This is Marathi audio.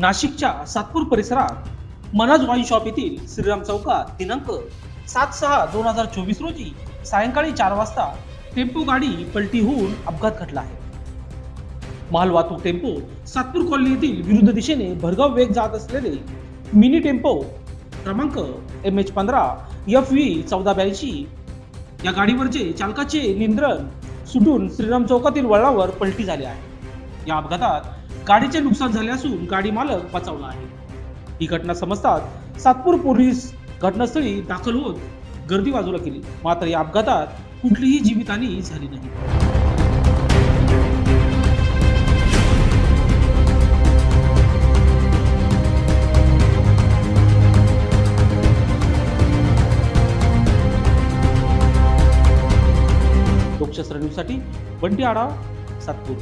नाशिकच्या सातपूर परिसरात मनाज वाईन शॉप येथील श्रीराम चौकात दिनांक सात सहा दोन हजार चोवीस रोजी सायंकाळी चार वाजता टेम्पो गाडी पलटी होऊन अपघात घडला आहे. माल वाहतूक टेम्पो सातपूर कॉलनी येथील विरुद्ध दिशेने भरगाव वेग जात असलेले मिनी टेम्पो क्रमांक एम एच पंधरा एफ व्ही चौदा ब्याऐंशी या गाडीवरचे चालकाचे नियंत्रण सुटून श्रीराम चौकातील वळणावर पलटी झाले आहे. या अपघातात गाडीचे नुकसान झाले असून गाडी मालक बचावला आहे. ही घटना समजताच सातपूर पोलीस घटनास्थळी दाखल होत गर्दी बाजूला केली. मात्र या अपघातात कुठलीही जीवितहानी झाली नाही. लोकशास्त्र न्यूजसाठी बंटी आढाव सातपूर.